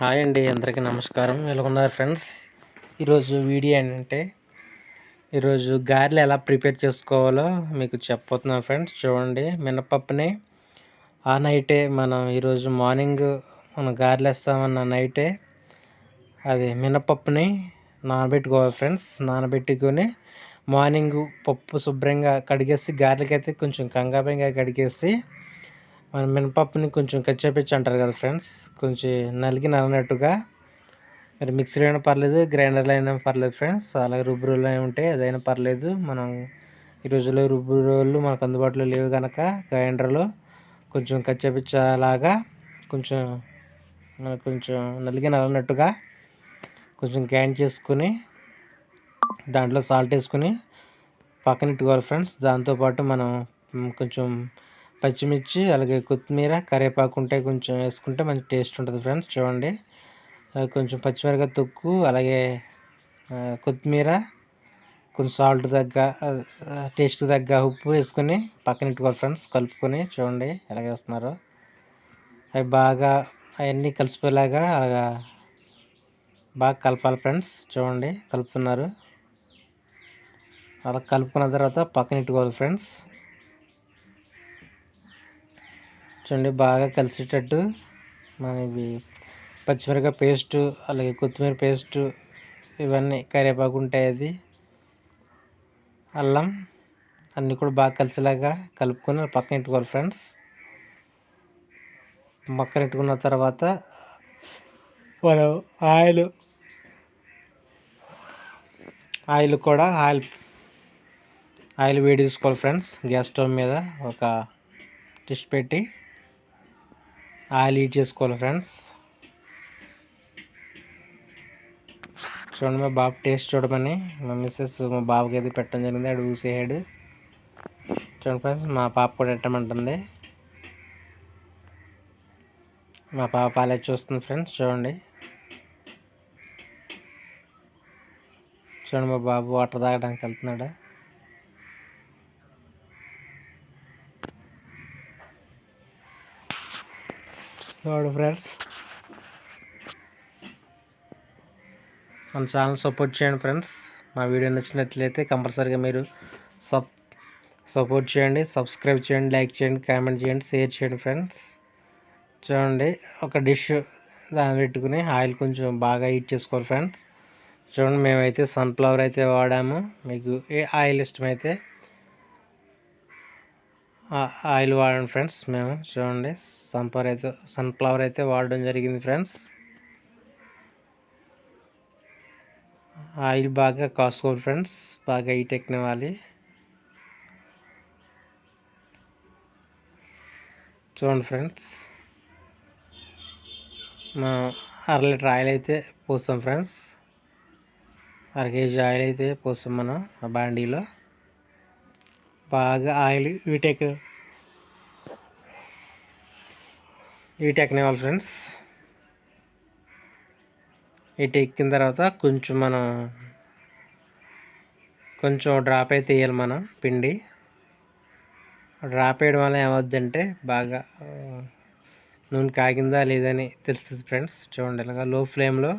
Hi అండి అందరికీ నమస్కారం. ఉన్నారు ఫ్రెండ్స్? ఈరోజు వీడియో ఏంటంటే ఈరోజు గారెలు ఎలా ప్రిపేర్ చేసుకోవాలో మీకు చెప్పబోతున్నాను ఫ్రెండ్స్. చూడండి మినపప్పుని ఆ నైటే మనం ఈరోజు మార్నింగ్ మనం గారెలు వేస్తామన్న నైటే అది మినపప్పుని నానబెట్టుకోవాలి ఫ్రెండ్స్. నానబెట్టుకొని మార్నింగ్ పప్పు శుభ్రంగా కడిగేసి గారెలకైతే కొంచెం కంగాపంగా కడిగేసి మన మినపప్పుని కొంచెం కచ్చాపిచ్చి అంటారు కదా ఫ్రెండ్స్. కొంచెం నలిగి నలనట్టుగా. మరి మిక్సీలో అయినా పర్లేదు గ్రైండర్లో అయినా పర్లేదు ఫ్రెండ్స్. అలాగే రుబ్బురోలు అయినా ఉంటే అదైనా పర్లేదు. మనం ఈ రోజుల్లో రుబ్బురోళ్ళు మనకు అందుబాటులో లేవు కనుక గ్రైండర్లో. కొంచెం కచ్చాపిచ్చలాగా కొంచెం కొంచెం నలిగి నలనట్టుగా కొంచెం గ్రైండ్ చేసుకుని దాంట్లో సాల్ట్ వేసుకుని పక్కన ఇట్టుకోవాలి ఫ్రెండ్స్. దాంతోపాటు మనం కొంచెం పచ్చిమిర్చి అలాగే కొత్తిమీర కరివేపాకు ఉంటే కొంచెం వేసుకుంటే మంచి టేస్ట్ ఉంటుంది ఫ్రెండ్స్ చూడండి. కొంచెం పచ్చిమిరకాయ తొక్కు అలాగే కొత్తిమీర కొంచెం సాల్ట్ తగ్గ టేస్ట్ తగ్గ ఉప్పు వేసుకొని పక్కన ఇట్టుకోవాలి ఫ్రెండ్స్ కలుపుకొని చూడండి ఎలాగ వేస్తున్నారు అవి బాగా అవన్నీ కలిసిపోయేలాగా అలాగా బాగా కలపాలి ఫ్రెండ్స్ చూడండి కలుపుతున్నారు. అలా కలుపుకున్న తర్వాత పక్కన ఇట్టుకోవాలి ఫ్రెండ్స్. చూడండి బాగా కలిసేటట్టు మన ఇవి పచ్చిమిరపకాయ పేస్టు అలాగే కొత్తిమీర పేస్టు ఇవన్నీ కరివేపాకు ఉంటాయి అది అల్లం అన్నీ కూడా బాగా కలిసేలాగా కలుపుకొని పక్కన పెట్టుకోవాలి ఫ్రెండ్స్. పక్కన పెట్టుకున్న తర్వాత మనం ఆయిల్ ఆయిల్ కూడా ఆయిల్ ఆయిల్ వేడి తీసుకోవాలి ఫ్రెండ్స్. గ్యాస్ స్టవ్ మీద ఒక డిష్ పెట్టి ఆయిల్ హీట్ చేసుకోవాలి ఫ్రెండ్స్. చూడండి మా బాబు టేస్ట్ చూడమని మా మిస్సెస్ మా బాబుకి అయితే పెట్టడం జరిగింది ఆడు ఊసేయాడు చూడండి ఫ్రెండ్స్ మా పాప కూడా పెట్టమంటుంది. మా పాప పాలే చూస్తుంది ఫ్రెండ్స్ చూడండి. చూడండి మా బాబు వాటర్ తాగడానికి వెళ్తున్నాడు. చూడు ఫ్రెండ్స్ మన ఛానల్ సపోర్ట్ చేయండి ఫ్రెండ్స్ మా వీడియో నచ్చినట్లయితే కంపల్సరీగా మీరు సబ్ సపోర్ట్ చేయండి సబ్స్క్రైబ్ చేయండి లైక్ చేయండి కామెంట్ చేయండి షేర్ చేయండి ఫ్రెండ్స్ చూడండి ఒక డిష్ దాన్ని పెట్టుకుని ఆయిల్ కొంచెం బాగా హీట్ చేసుకోవాలి ఫ్రెండ్స్ చూడండి మేమైతే సన్ఫ్లవర్ అయితే వాడాము. మీకు ఏ ఆయిల్ ఇష్టమైతే ఆయిల్ వాడండి ఫ్రెండ్స్ మేము. చూడండి సన్ఫ్లవర్ అయితే సన్ఫ్లవర్ అయితే వాడడం జరిగింది ఫ్రెండ్స్. ఆయిల్ బాగా కాసుకోవాలి ఫ్రెండ్స్ బాగా హీట్ ఎక్కినవ్వాలి. చూడండి ఫ్రెండ్స్ మా అర లీటర్ ఆయిల్ అయితే పోస్తాం ఫ్రెండ్స్. అర కేజీ ఆయిల్ అయితే పోస్తాం మనం ఆ బాండీలో. బాగా ఆయిల్ వీటెక్. వీటెక్కనివ్వాలి ఫ్రెండ్స్. ఇటు ఎక్కిన తర్వాత కొంచెం మనం కొంచెం డ్రాప్ అయితే వేయాలి మనం పిండి. డ్రాప్ వేయడం వల్ల ఏమవుద్దంటే బాగా నూనె కాగిందా లేదని తెలుస్తుంది ఫ్రెండ్స్. చూడండి ఇలాగా లో ఫ్లేమ్లో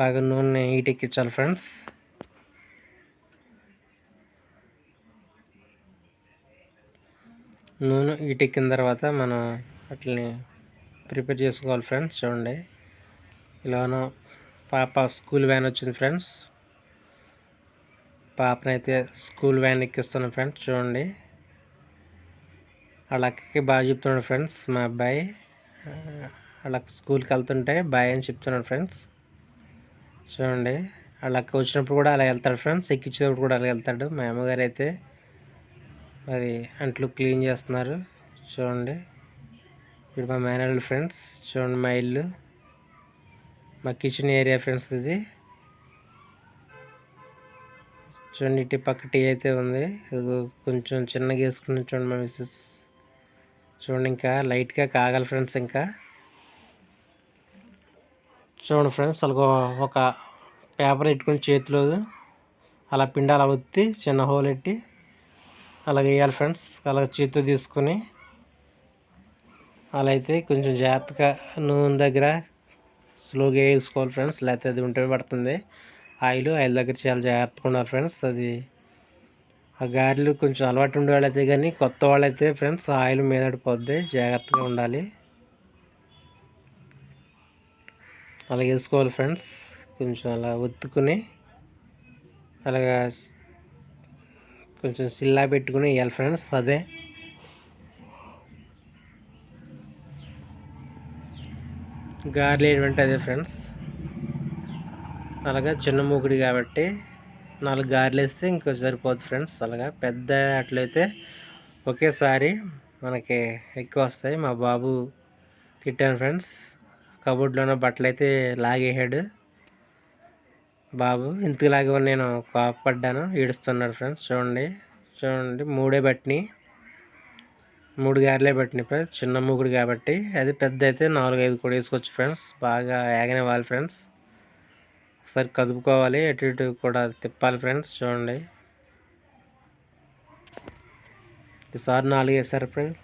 బాగా నూనె హీట్ ఎక్కించాలి ఫ్రెండ్స్. నూనె ఇటెక్కిన తర్వాత మనం అట్లని ప్రిపేర్ చేసుకోవాలి ఫ్రెండ్స్ చూడండి. ఇలానో పాప స్కూల్ వ్యాన్ వచ్చింది ఫ్రెండ్స్. పాపనైతే స్కూల్ వ్యాన్ ఎక్కిస్తున్నాను ఫ్రెండ్స్ చూడండి. వాళ్ళ అక్కకి బాగా చెప్తున్నాడు ఫ్రెండ్స్ మా అబ్బాయి. అలా స్కూల్కి వెళ్తుంటే బాయ్ అని చెప్తున్నాడు ఫ్రెండ్స్. చూడండి. వాళ్ళక్క వచ్చినప్పుడు కూడా అలా వెళ్తాడు ఫ్రెండ్స్ ఎక్కించేటప్పుడు కూడా అలా వెళ్తాడు. మా అమ్మగారు అయితే మరి అంట్లు క్లీన్ చేస్తున్నారు. చూడండి. ఇప్పుడు మా మేనల్ ఫ్రెండ్స్ చూడండి మా ఇల్లు. మా కిచెన్ ఏరియా ఫ్రెండ్స్ ఇది. చూడండి ఇటు పక్క టీ అయితే ఉంది. కొంచెం చిన్నగా వేసుకుని చూడండి మా మిస్సెస్ చూడండి ఇంకా లైట్గా కాగాలి ఫ్రెండ్స్ ఇంకా. చూడండి ఫ్రెండ్స్ అలా ఒక పేపర్ పెట్టుకుని చేతిలో అలా పిండి అలా ఒత్తి చిన్న హోల్ పెట్టి అలాగే వేయాలి ఫ్రెండ్స్. అలాగే చేతితో తీసుకొని అలా అయితే కొంచెం జాగ్రత్తగా నూనె దగ్గర స్లోగా వేసుకోవాలి ఫ్రెండ్స్. లేకపోతే అది ఉంటే పడుతుంది. ఆయిల్ ఆయిల్ దగ్గర చాలా జాగ్రత్తగా ఉన్నారు ఫ్రెండ్స్. అది ఆ గారెలు కొంచెం అలవాటు ఉండే వాళ్ళైతే కానీ కొత్త వాళ్ళైతే ఫ్రెండ్స్ ఆయిల్ మీదడిపోద్ది జాగ్రత్తగా ఉండాలి. అలా వేసుకోవాలి ఫ్రెండ్స్. కొంచెం అలా ఒత్తుకుని అలాగా కొంచెం సిల్లా పెట్టుకుని వేయాలి ఫ్రెండ్స్ అదే. గారెలు ఏంటంటే అదే ఫ్రెండ్స్. అలాగా చిన్న మూకుడి కాబట్టి నాలుగు గారెలు వేస్తే ఇంకో సరిపోద్ది ఫ్రెండ్స్ అలాగా. పెద్ద అట్లయితే ఒకేసారి మనకి ఎక్కువ వస్తాయి. మా బాబు తిట్టాను ఫ్రెండ్స్ కబోర్డ్లోనే బట్టలు అయితే లాగేసాడు. బాబు ఇంతలాగా నేను కోపడ్డాను ఏడుస్తున్నాడు ఫ్రెండ్స్ చూడండి. చూడండి. మూడే బట్టినాయి. మూడు గారెలే పట్టినాయి ఫ్రెండ్స్ చిన్న మూగుడు కాబట్టి. అది పెద్ద అయితే నాలుగు ఐదు కూడా వేసుకోవచ్చు ఫ్రెండ్స్ బాగా ఏగనివ్వాలి ఫ్రెండ్స్ ఒకసారి కదుపుకోవాలి. ఎటు ఇటు కూడా తిప్పాలి ఫ్రెండ్స్ చూడండి. ఈసారి నాలుగు వేసారు ఫ్రెండ్స్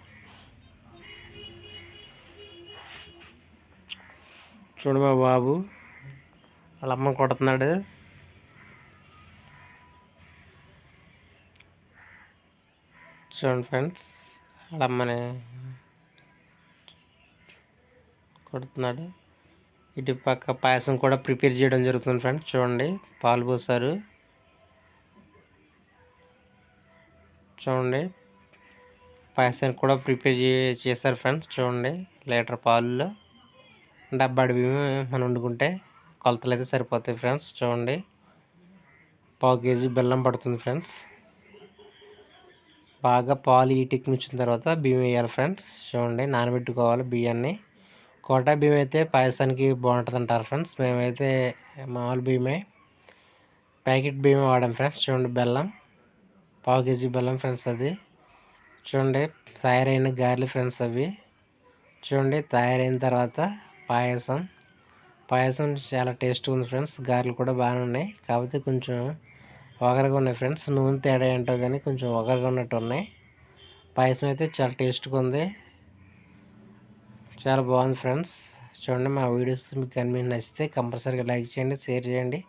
చూడు మా బాబు. వాళ్ళ అమ్మ కొడుతున్నాడు. చూడండి ఫ్రెండ్స్ వాళ్ళ అమ్మని కొడుతున్నాడు. ఇటు పక్క పాయసం కూడా ప్రిపేర్ చేయడం జరుగుతుంది ఫ్రెండ్స్ చూడండి. పాలు పోసారు. చూడండి. పాయసాన్ని కూడా ప్రిపేర్ చేశారు ఫ్రెండ్స్ చూడండి. లీటర్ పాలులో డబ్బాడి బియ్యం మనం వండుకుంటే. కొలతలు అయితే సరిపోతాయి ఫ్రెండ్స్. చూడండి. పావు కేజీ బెల్లం పడుతుంది ఫ్రెండ్స్. బాగా పాలు ఈటెక్కించిన తర్వాత బియ్యం వేయాలి ఫ్రెండ్స్. చూడండి నానబెట్టుకోవాలి బియ్యాన్ని. కోటా బియ్యం అయితే పాయసానికి బాగుంటుంది అంటారు ఫ్రెండ్స్. మేమైతే మామూలు బియ్యమే. ప్యాకెట్ బియ్యం వాడాం ఫ్రెండ్స్. చూడండి బెల్లం. పావు కేజీ బెల్లం ఫ్రెండ్స్ అది. చూడండి తయారైన గారెలు ఫ్రెండ్స్ అవి. చూడండి తయారైన తర్వాత పాయసం. పాయసం చాలా టేస్ట్గా ఉంది ఫ్రెండ్స్. గారెలు కూడా బాగానే ఉన్నాయి. కాకపోతే కొంచెం ఒగరగా ఉన్నాయి ఫ్రెండ్స్. నూనె తేడా ఏంటో కానీ కొంచెం ఒగరగా ఉన్నట్టు ఉన్నాయి. పాయసం అయితే చాలా టేస్ట్గా ఉంది. చాలా బాగుంది ఫ్రెండ్స్. చూడండి మా వీడియోస్ మీకు కనిపించి నచ్చితే కంపల్సరీగా లైక్ చేయండి షేర్ చేయండి.